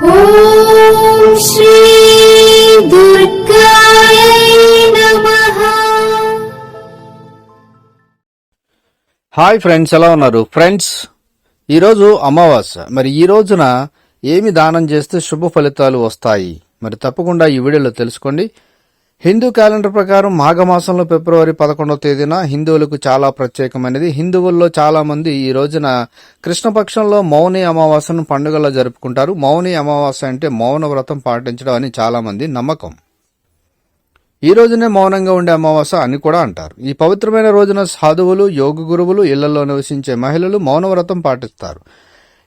Hi friends ఎలా ఉన్నారు? Friends ఈరోజు అమావాస్య. మరి ఈ రోజున ఏమి దానం చేస్తే శుభ ఫలితాలు వస్తాయి? మరి తప్పకుండా ఈ వీడియోలో తెలుసుకోండి. హిందూ క్యాలెండర్ ప్రకారం మాఘమాసంలో ఫిబ్రవరి పదకొండవ తేదీన హిందువులకు చాలా ప్రత్యేకమైనది. హిందువుల్లో చాలా మంది ఈ రోజున కృష్ణపక్షంలో మౌని అమావాస్యను పండుగలో జరుపుకుంటారు. మౌని అమావాస్య అంటే మౌన వ్రతం పాటించడం అని చాలా మంది నమ్మకం. ఈ రోజునే మౌనంగా ఉండే అమావాస్య అని కూడా అంటారు. ఈ పవిత్రమైన రోజున సాధువులు యోగ గురువులు ఇళ్ళలో నివసించే మహిళలు మౌనవ్రతం పాటిస్తారు.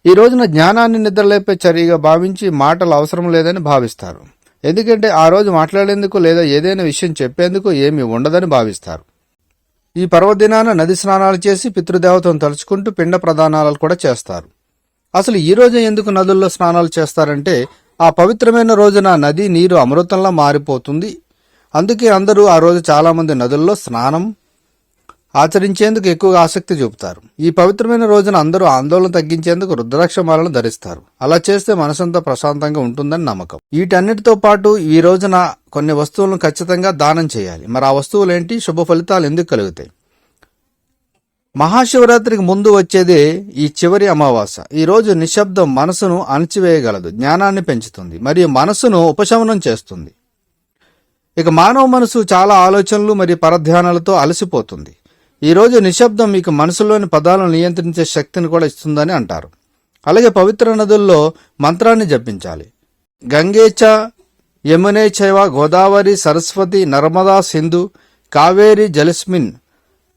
ఈ రోజున జ్ఞానాన్ని నిద్రలేపే చర్యగా భావించి మాటలు అవసరం లేదని భావిస్తారు. ఎందుకంటే ఆ రోజు మాట్లాడేందుకు లేదా ఏదైనా విషయం చెప్పేందుకు ఏమీ ఉండదని భావిస్తారు. ఈ పర్వదినాన నది స్నానాలు చేసి పితృదేవతను తలుచుకుంటూ పిండ ప్రదానాలు కూడా చేస్తారు. అసలు ఈ రోజు ఎందుకు నదుల్లో స్నానాలు చేస్తారంటే ఆ పవిత్రమైన రోజున నది నీరు అమృతంలా మారిపోతుంది. అందుకే అందరూ ఆ రోజు చాలామంది నదుల్లో స్నానం ఆచరించేందుకు ఎక్కువగా ఆసక్తి చూపుతారు. ఈ పవిత్రమైన రోజున అందరూ ఆందోళన తగ్గించేందుకు రుద్రాక్షమాలను ధరిస్తారు. అలా చేస్తే మనసంతా ప్రశాంతంగా ఉంటుందని నమ్మకం. వీటన్నిటితో పాటు ఈ రోజున కొన్ని వస్తువులను ఖచ్చితంగా దానం చేయాలి. మరి ఆ వస్తువులు ఏంటి శుభ ఫలితాలు ఎందుకు కలుగుతాయి? మహాశివరాత్రికి ముందు వచ్చేదే ఈ చివరి అమావాస్య ఈ రోజు నిశ్శబ్దం మనసును అణచివేయగలదు జ్ఞానాన్ని పెంచుతుంది మరియు మనసును ఉపశమనం చేస్తుంది. ఇక మానవ మనసు చాలా ఆలోచనలు మరియు పరధ్యానాలతో అలసిపోతుంది. ఈరోజు నిశ్శబ్దం మీకు మనసులోని పదాలను నియంత్రించే శక్తిని కూడా ఇస్తుందని అంటారు. అలాగే పవిత్ర నదుల్లో మంత్రాన్ని జపించాలి. గంగేచ యమునే చైవ గోదావరి సరస్వతి నర్మదా సింధు కావేరి జలస్మిన్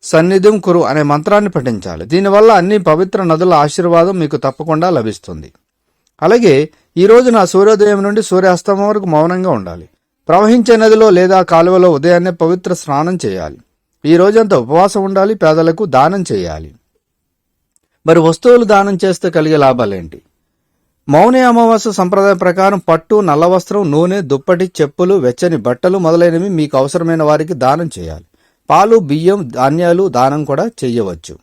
సన్నిధం కురు అనే మంత్రాన్ని పఠించాలి. దీనివల్ల అన్ని పవిత్ర నదుల ఆశీర్వాదం మీకు తప్పకుండా లభిస్తుంది. అలాగే ఈరోజు నా సూర్యోదయం నుండి సూర్యాస్తమం వరకు మౌనంగా ఉండాలి. ప్రవహించే నదిలో లేదా కాలువలో ఉదయాన్నే పవిత్ర స్నానం చేయాలి. ఈ రోజంతా ఉపవాసం ఉండాలి పేదలకు దానం చేయాలి. మరి వస్తువులు దానం చేస్తే కలిగే లాభాలేంటి? మౌని అమావాస్య సంప్రదాయం ప్రకారం పట్టు నల్ల వస్త్రం నూనె దుప్పటి చెప్పులు వెచ్చని బట్టలు మొదలైనవి మీకు అవసరమైన వారికి దానం చేయాలి. పాలు బియ్యం ధాన్యాలు దానం కూడా చేయవచ్చు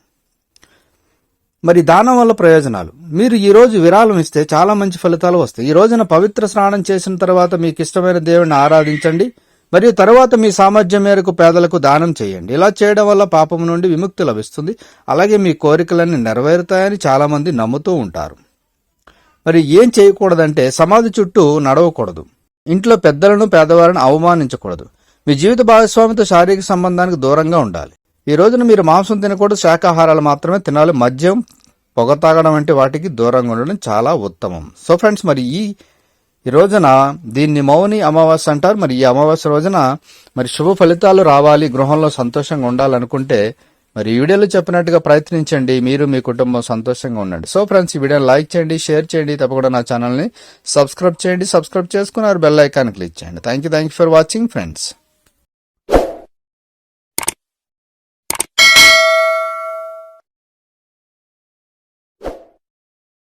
మరి దానం వల్ల ప్రయోజనాలు? మీరు ఈ రోజు విరాళం ఇస్తే చాలా మంచి ఫలితాలు వస్తాయి. ఈ రోజున పవిత్ర స్నానం చేసిన తర్వాత మీకు ఇష్టమైన దేవుడిని ఆరాధించండి. మరియు తర్వాత మీ సామర్థ్యం మేరకు పేదలకు దానం చేయండి. ఇలా చేయడం వల్ల పాపం నుండి విముక్తి లభిస్తుంది. అలాగే మీ కోరికలన్నీ నెరవేరుతాయని చాలామంది నమ్ముతూ ఉంటారు. మరి ఏం చేయకూడదంటే సమాధి చుట్టూ నడవకూడదు. ఇంట్లో పెద్దలను పేదవారిని అవమానించకూడదు. మీ జీవిత భాగస్వామితో శారీరక సంబంధానికి దూరంగా ఉండాలి. ఈ రోజున మీరు మాంసం తినకూడదు శాకాహారాలు మాత్రమే తినాలి. మద్యం పొగ తాగడం వంటి వాటికి దూరంగా ఉండడం చాలా ఉత్తమం. సో ఫ్రెండ్స్ మరి ఈ ఈ రోజున దీన్ని మౌని అమావాస్య అంటారు. మరి ఈ అమావాస్య రోజున మరి శుభ ఫలితాలు రావాలి గృహంలో సంతోషంగా ఉండాలనుకుంటే మరి ఈ వీడియోలో చెప్పినట్టుగా ప్రయత్నించండి. మీరు మీ కుటుంబం సంతోషంగా ఉండండి. సో ఫ్రెండ్స్ ఈ వీడియోని లైక్ చేయండి షేర్ చేయండి. తప్పకుండా నా ఛానల్ని సబ్స్క్రైబ్ చేయండి. సబ్స్క్రైబ్ చేసుకున్నారు బెల్ ఐకాన్ క్లిక్ చేయండి. Thank you thank you for watching friends.